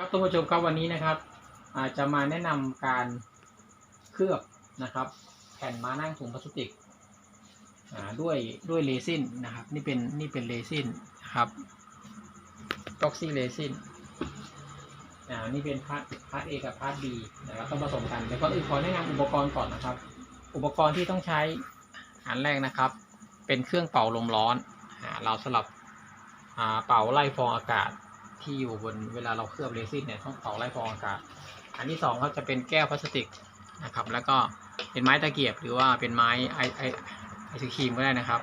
ครับท่านผู้ชมครับวันนี้นะครับอาจจะมาแนะนำการเคลือบนะครับ แผ่นม้านั่งถุงพลาสติกด้วยด้วยเรซินนะครับ นี่เป็นนี่เป็นเรซินนะครับต็อกซี่เรซินอ่านี่เป็นพาร์ทพาร์ทเอกับพาร์ทบีนะครับต้องผสมกันเดี๋ยวก่อนอื่นขอแนะนำอุปกรณ์ก่อนนะครับ อุปกรณ์ที่ต้องใช้อันแรกนะครับ เป็นเครื่องเป่าลมร้อนอ่าเราสลับอ่าเป่าไล่ฟองอากาศ ที่อยู่บนเวลาเราเคลือบเรซินเนี่ยต้องเป่าไล่ฟองอากาศ อันที่สองครับจะเป็นแก้วพลาสติกนะครับ แล้วก็เป็นไม้ตะเกียบหรือว่าเป็นไม้ไอไอไอศครีมก็ได้นะครับ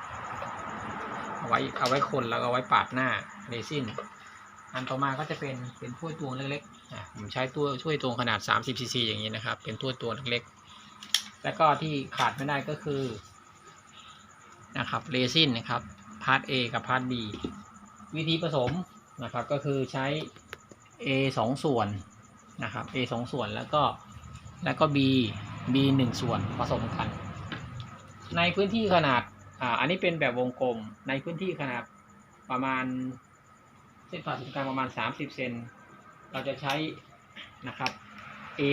เอาไว้เอาไว้คนแล้วก็เอาไว้ปาดหน้าเรซินอันต่อมาก็จะเป็นเป็นถ้วยตวงเล็กๆอะผมใช้ตัวถ้วยตวงขนาด 30ซีซีอย่างนี้นะครับ เป็นถ้วยตวงเล็กๆ แล้วก็ที่ขาดไม่ได้ก็คือนะครับเรซินนะครับพาร์ท A กับพาร์ท B วิธีผสม นะครับ ก็คือใช้ A สองส่วนนะครับ A สองส่วนแล้วก็แล้วก็ B B หนึ่งส่วนผสมกัน ในพื้นที่ขนาดอ่าอันนี้เป็นแบบวงกลมในพื้นที่ขนาดประมาณเส้นผ่าศูนย์กลางประมาณ 30 เซนเราจะใช้นะครับ A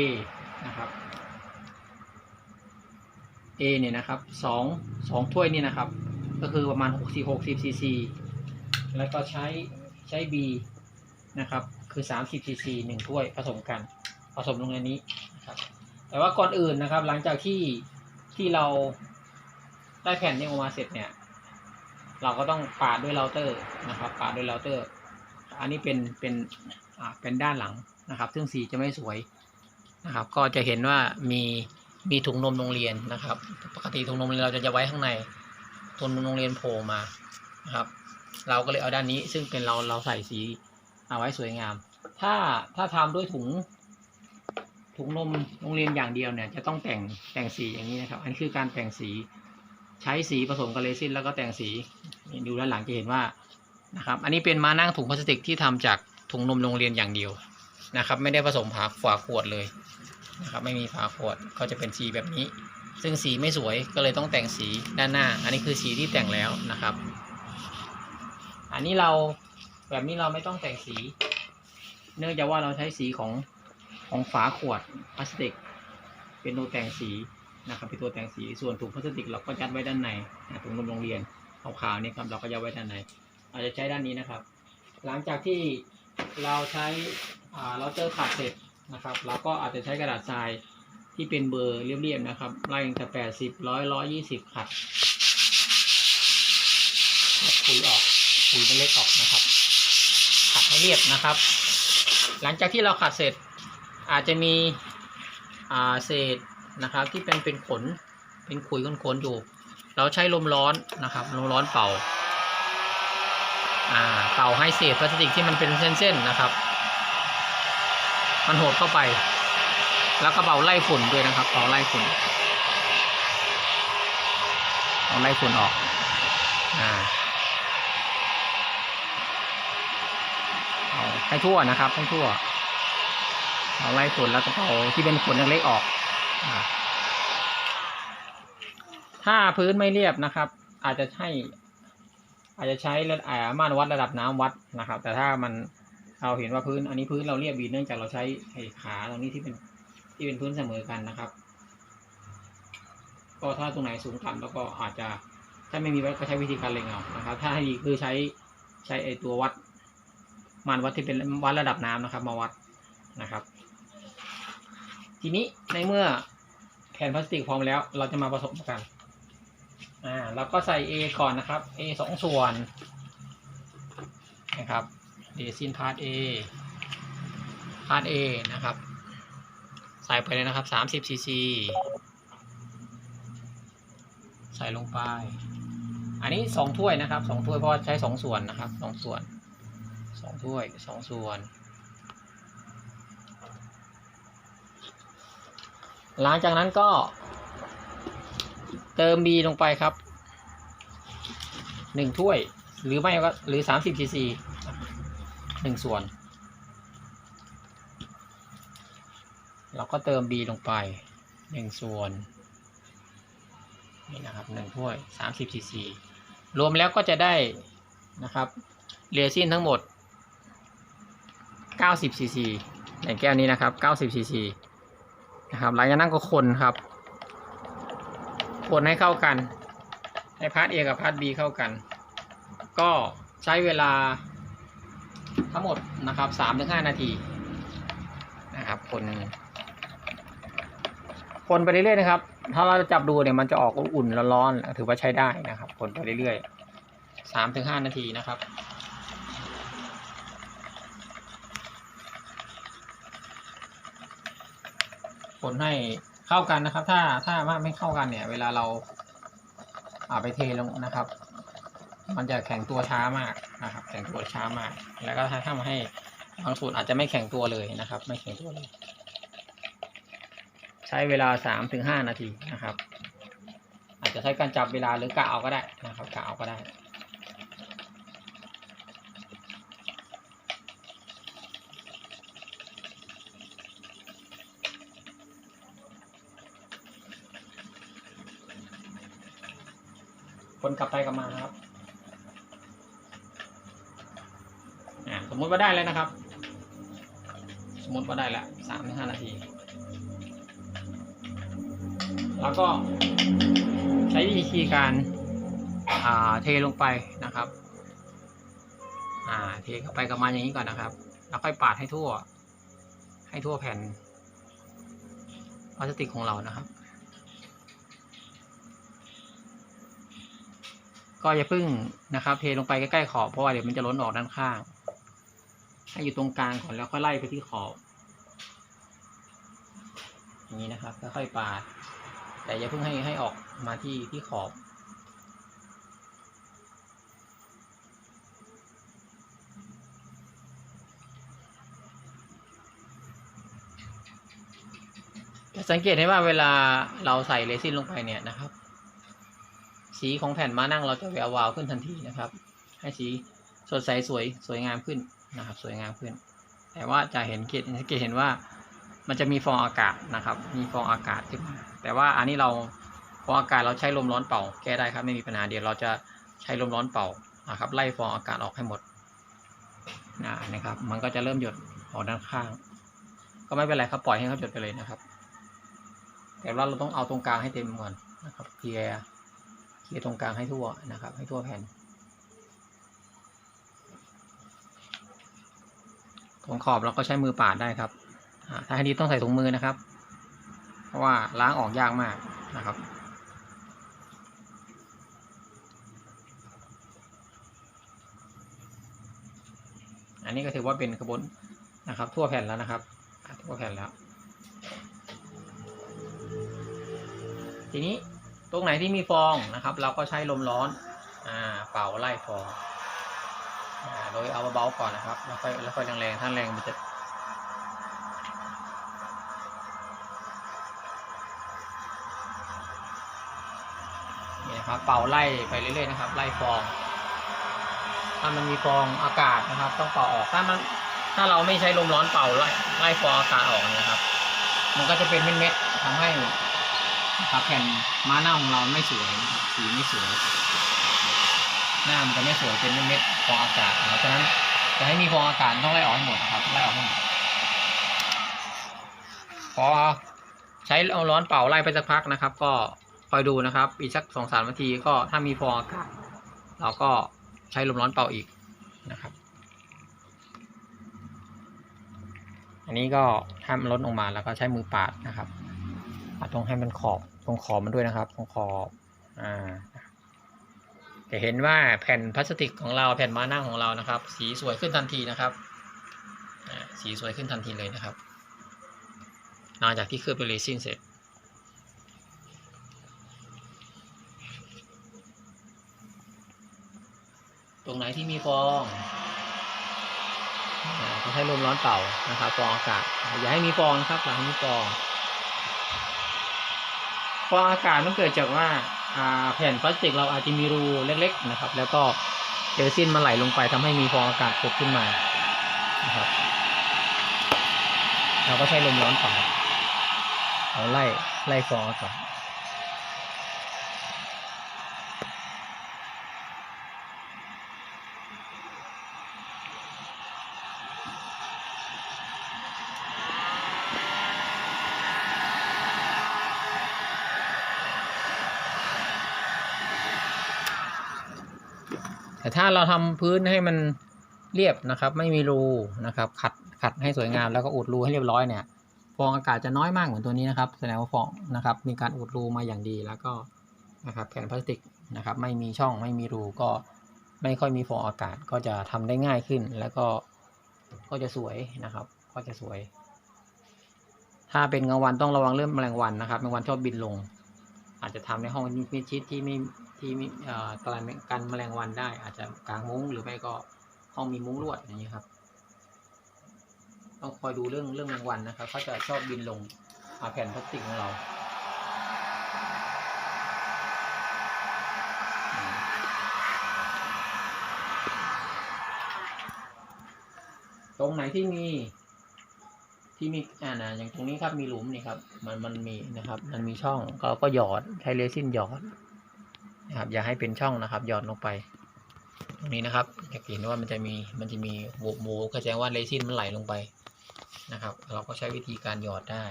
นะครับ A เนี่ยนะครับสองสองถ้วยนี่นะครับ ก็คือประมาณ 60 60ซีซีแล้วก็ใช้ ใช้ B นะครับ คือ 30ซีซีหนึ่งถ้วยผสมกัน ผสมลงในนี้นะครับ แต่ว่าก่อนอื่นนะครับ หลังจากที่ที่เราได้แผ่นนี้ออกมาเสร็จเนี่ย เราก็ต้องปาดด้วยเราเตอร์นะครับ ปาดด้วยเราเตอร์ อันนี้เป็นเป็นอ่าเป็นด้านหลังนะครับ ซึ่งสีจะไม่สวยนะครับ ก็จะเห็นว่ามีมีถุงนมโรงเรียนนะครับ ปกติถุงนมเราจะจะไว้ข้างในถุงนมโรงเรียนโผล่มานะครับ เราก็เลยเอาด้านนี้ ซึ่งเป็นเราเราใส่สีเอาไว้สวยงาม ถ้าถ้าทำด้วยถุง ถุงนมโรงเรียนอย่างเดียวเนี่ย จะต้องแต่งแต่งสีอย่างนี้นะครับ อันนคือการแต่งสีใช้สีผสมกับเรซินแล้วก็แต่งสีดูด้านหลังจะเห็นว่านะครับ อันนี้เป็นม้านั่งถุงพลาสติกที่ทำจากถุงนมโรงเรียนอย่างเดียวนะครับ ไม่ได้ผสมผาฝาขวดเลยนะครับ ไม่มีฝาขวดก็จะเป็นสีแบบนี้ ซึ่งสีไม่สวยก็เลยต้องแต่งสีด้านหน้า อันนี้คือสีที่แต่งแล้วนะครับ อันนี้เราแบบนี้เราไม่ต้องแต่งสี เนื่องจากว่าเราใช้สีของของฝาขวดพลาสติก เป็นตัวแต่งสีนะครับเป็นตัวแต่งสีส่วนถุงพลาสติกเราก็ยัดไว้ด้านในนะถุงนมโรงเรียนขาวๆนี่ครับเราก็ยัดไว้ด้านใน อาจจะใช้ด้านนี้นะครับ หลังจากที่เราใช้อ่าเราเจอขัดเสร็จนะครับ เราก็อาจจะใช้กระดาษทรายที่เป็นเบอร์เรียบๆนะครับไล่ตั้งแต่แปดสิบร้อยร้อยยี่สิบขัดขัดคุยออก คุยเล็กๆออกนะครับขัดให้เรียบนะครับ หลังจากที่เราขัดเสร็จอาจจะมีเศษนะครับที่เป็นเป็นขนเป็นขุยขนๆอยู่ เราใช้ลมร้อนนะครับลมร้อนเป่าเป่าให้เศษพลาสติกที่มันเป็นเส้นๆนะครับ มันหดเข้าไป แล้วก็เป่าไล่ฝุ่นด้วยนะครับเป่าไล่ฝุ่นเป่าไล่ฝุ่นออกอ่าเอา ให้ทั่วนะครับให้ทั่วเอาไล่ฝุ่นแล้วก็เป่าที่เป็นขนเล็กๆออก ถ้าพื้นไม่เรียบนะครับ อาจจะใช้อาจจะใช้ระอ่าม่านวัดระดับน้ำวัดนะครับ แต่ถ้ามันเราเห็นว่าพื้น อันนี้พื้นเราเรียบดีเนื่องจากเราใช้ไอ้ขาตรงนี้ที่เป็นที่เป็นพื้นเสมอกันนะครับ ก็ถ้าตรงไหนสูงต่ำแล้วก็อาจจะถ้าไม่มีวัดก็ใช้วิธีการเล็งเอานะครับ ถ้าให้ดีคือใช้ใช้ไอ้ตัววัด ม่านวัดที่เป็นวัดระดับน้ำนะครับ มาวัดนะครับ ทีนี้ในเมื่อแผ่นพลาสติกพร้อมแล้ว เราจะมาผสมกันอ่าเราก็ใส่ A ก่อนนะครับ A สองส่วนนะครับเดซินพาร์ท A พาร์ท A นะครับ ใส่ไปเลยนะครับสามสิบซีซีใส่ลงไป อันนี้สองถ้วยนะครับสองถ้วยเพราะใช้สองส่วนนะครับสองส่วน สองถ้วยสองส่วน หลังจากนั้นก็ เติม B ลงไปครับหนึ่งถ้วยหรือไม่ก็หรือสามสิบซีซีหนึ่งส่วน เราก็เติม B ลงไปหนึ่งส่วนนี่นะครับหนึ่งถ้วยสามสิบซีซีรวมแล้วก็จะได้นะครับเรซินทั้งหมด 90ซีซีในแก้วนี้นะครับ 90ซีซีนะครับ หลังจากนั้นก็คนครับ คนให้เข้ากัน ให้พาร์ท A กับพาร์ท B เข้ากัน ก็ใช้เวลาทั้งหมดนะครับ3-5 นาทีนะครับ คนคนไปเรื่อยๆนะครับ ถ้าเราจะจับดูเนี่ยมันจะออกอุ่นๆร้อนๆถือว่าใช้ได้นะครับ คนไปเรื่อยๆ3-5นาทีนะครับ คนให้เข้ากันนะครับ ถ้าถ้าไม่เข้ากันเนี่ย เวลาเราเอาไปเทลงนะครับ มันจะแข็งตัวช้ามากนะครับ แข็งตัวช้ามาก แล้วก็ถ้าทำให้บางสูตรอาจจะไม่แข็งตัวเลยนะครับ ไม่แข็งตัวเลย ใช้เวลาสามถึงห้านาทีนะครับ อาจจะใช้การจับเวลาหรือกะเอาก็ได้นะครับกะเอาก็ได้ คนกลับไปกลับมานะครับสมมติว่าได้แล้วนะครับ สมมติว่าได้แล้วสามห้านาที แล้วก็ใช้วิธีการาเทลงไปนะครับเทเข้าไปกับมาอย่างนี้ก่อนนะครับ แล้วค่อยปาดให้ทั่ว ให้ทั่วแผ่นพลาสติกของเรานะครับ ก็อย่าพึ่งนะครับ เทลงไปใกล้ๆขอบเพราะว่าเดี๋ยวมันจะล้นออกด้านข้าง ให้อยู่ตรงกลางก่อนแล้วค่อยไล่ไปที่ขอบอย่างนี้นะครับค่อยๆปาด แต่อย่าเพิ่งให้ให้ออกมาที่ที่ขอบจะสังเกตให้ว่าเวลาเราใส่เรซินลงไปเนี่ยนะครับ สีของแผ่นม้านั่งเราจะแวววาวขึ้นทันทีนะครับ ให้สีสดใสสวยสวยงามขึ้นนะครับ สวยงามขึ้น แต่ว่าจะเห็นเกตเกตเห็นว่ามันจะมีฟองอากาศนะครับ มีฟองอากาศขึ้นมาแต่ว่าอันนี้เราฟองอากาศเราใช้ลมร้อนเป่าแก้ได้ครับไม่มีปัญหาเดี๋ยวเราจะใช้ลมร้อนเป่านะครับ ไล่ฟองอากาศออกให้หมดนะนะครับ มันก็จะเริ่มหยดออกด้านข้าง ก็ไม่เป็นไรครับปล่อยให้เขาหยดไปเลยนะครับ แต่ว่าเราต้องเอาตรงกลางให้เต็มก่อนนะครับเคลียร์ ลียตรงกลางให้ทั่วนะครับ ให้ทั่วแผ่น ตรงขอบเราก็ใช้มือปาดได้ครับถ้าให้ดีต้องใส่ถุงมือนะครับ เพราะว่าล้างออกยากมากนะครับอันนี้ก็ถือว่าเป็นกระบวนนะครับ ทั่วแผ่นแล้วนะครับ ทั่วแผ่นแล้ว ทีนี้ ตรงไหนที่มีฟองนะครับ เราก็ใช้ลมร้อนอ่าเป่าไล่ฟองอ่าโดยเอาเบาๆก่อนนะครับ แล้วค่อยแล้วค่อยแรงๆถ้าแรงมันจะนี่นะครับเป่าไล่ไปเรื่อยๆนะครับ ไล่ฟอง ถ้ามันมีฟองอากาศนะครับ ต้องเป่าออกถ้ามันถ้าเราไม่ใช้ลมร้อนเป่าไล่ไล่ฟองอากาศออกเนี่ยนะครับ มันก็จะเป็นเม็ดๆทำให้ นะครับแผ่นม้าหน้าของเราไม่สวยสีไม่สวย หน้ามันจะไม่สวยเป็นเม็ดฟองอากาศนะครับฉะนั้นจะให้มีฟองอากาศต้องไล่ออกให้หมดครับไล่ออกให้หมดพอใช้เอาร้อนเป่าไล่ไปสักพักนะครับ ก็คอยดูนะครับ อีกสักสองสามนาทีก็ถ้ามีฟองอากาศเราก็ใช้ลมร้อนเป่าอีกนะครับ อันนี้ก็ถ้ามันล้นออกมาแล้วก็ใช้มือปาดนะครับ ตรงให้มันขอบตรงขอบมันด้วยนะครับ ตรงขอบอ่าจะเห็นว่าแผ่นพลาสติกของเราแผ่นม้านั่งของเรานะครับ สีสวยขึ้นทันทีนะครับสีสวยขึ้นทันทีเลยนะครับหลังจากที่เคลือบด้วยเรซินเสร็จตรงไหนที่มีฟองอ่าก็ใช้ลมร้อนเป่านะครับฟองอากาศอย่าให้มีฟองนะครับอย่าให้มีฟอง ฟองอากาศมันเกิดจากว่าแผ่นพลาสติกเราอาจจะมีรูเล็ก ๆ นะครับ แล้วก็เจลซินมาไหลลงไปทำให้มีฟองอากาศผุดขึ้นมานะครับ เราก็ใช้ลมร้อนเป่าเอาไล่ไล่ฟองอากาศ ถ้าเราทำพื้นให้มันเรียบนะครับ ไม่มีรูนะครับ ขัดขัดให้สวยงามแล้วก็อุดรูให้เรียบร้อยเนี่ย ฟองอากาศจะน้อยมากเหมือนตัวนี้นะครับแสดงว่าฟองนะครับ มีการอุดรูมาอย่างดีแล้วก็นะครับแผ่นพลาสติกนะครับ ไม่มีช่องไม่มีรูก็ไม่ค่อยมีฟองอากาศก็จะทำได้ง่ายขึ้น แล้วก็ก็จะสวยนะครับ ก็จะสวย ถ้าเป็นกลางวันต้องระวังเรื่องแมลงวันนะครับแมลงวันชอบบินลง อาจจะทำในห้องมิดชิดที่ไม่ที่ไม่เอ่อกันกันแมลงวันได้ อาจจะกางมุ้งหรือไม่ก็ห้องมีมุ้งลวดอย่างนี้ครับต้องคอยดูเรื่องเรื่องแมลงวันนะครับเขาจะชอบบินลงมาแผ่นพลาสติกของเราตรงไหนที่มี ที่มีอ่านะอย่างตรงนี้ครับมีหลุมนี่ครับ มันมันมีนะครับ มันมีช่องก็ก็หยอดใช้เรซินหยอดนะครับ อย่าให้เป็นช่องนะครับ หยอดลงไป ตรงนี้นะครับจะเห็นว่ามันจะมีมันจะมีโบโบก็แสดงว่าเรซินมันไหลลงไปนะครับ เราก็ใช้วิธีการหยอดได้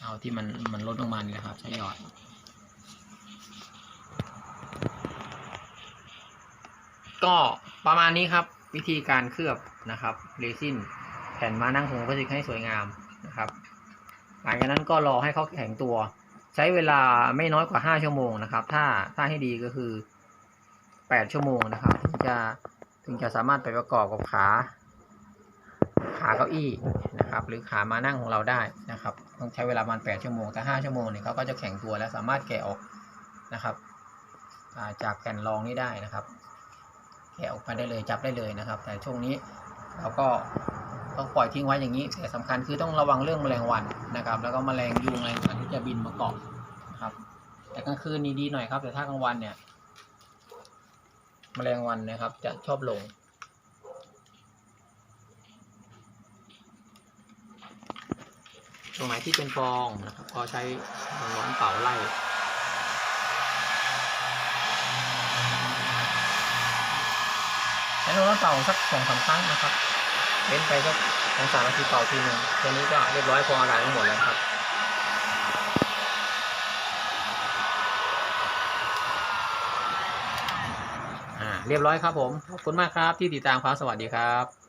เอาที่มันมันลดลงมานี่แหละครับ ใช้หยอดก็ประมาณนี้ครับวิธีการเคลือบนะครับเรซิน ผ่นมานั่งหงพลาสติกให้สวยงามนะครับ หลังจากนั้นก็รอให้เขาแข็งตัว ใช้เวลาไม่น้อยกว่า 5 ชั่วโมงนะครับ ถ้าถ้าให้ดีก็คือ 8 ชั่วโมงนะครับถึงจะถึงจะสามารถไปประกอบกับขาขาเก้าอี้นะครับ หรือขามานั่งของเราได้นะครับ ต้องใช้เวลาประมาณ 8 ชั่วโมงแต่5ชั่วโมงเนี่ยเขาก็จะแข็งตัวและสามารถแกะออกนะครับาจากแผ่นรองนี้ได้นะครับ แกะออกมาได้เลยจับได้เลยนะครับ แต่ช่วงนี้เราก็ ต้องปล่อยทิ้งไว้อย่างนี้แต่สำคัญคือต้องระวังเรื่องแมลงวันนะครับ แล้วก็แมลงยุงแมลงสัตว์ที่จะบินมาเกาะนะครับ แต่กลางคืนนี่ดีหน่อยครับ แต่ถ้ากลางวันเนี่ย แมลงวันนะครับ จะชอบลงตรงไหนที่เป็นฟองนะครับก็ใช้ร้อนเป่าไล่ใช้น้ำเป่าสักสองสามครั้งนะครับ เว้นไปสักสองสามนาทีเป่าทีหนึ่งตอนนี้ก็เรียบร้อยพองอะไรทั้งหมดแล้วครับอ่าเรียบร้อยครับผม ขอบคุณมากครับที่ติดตามครับ สวัสดีครับ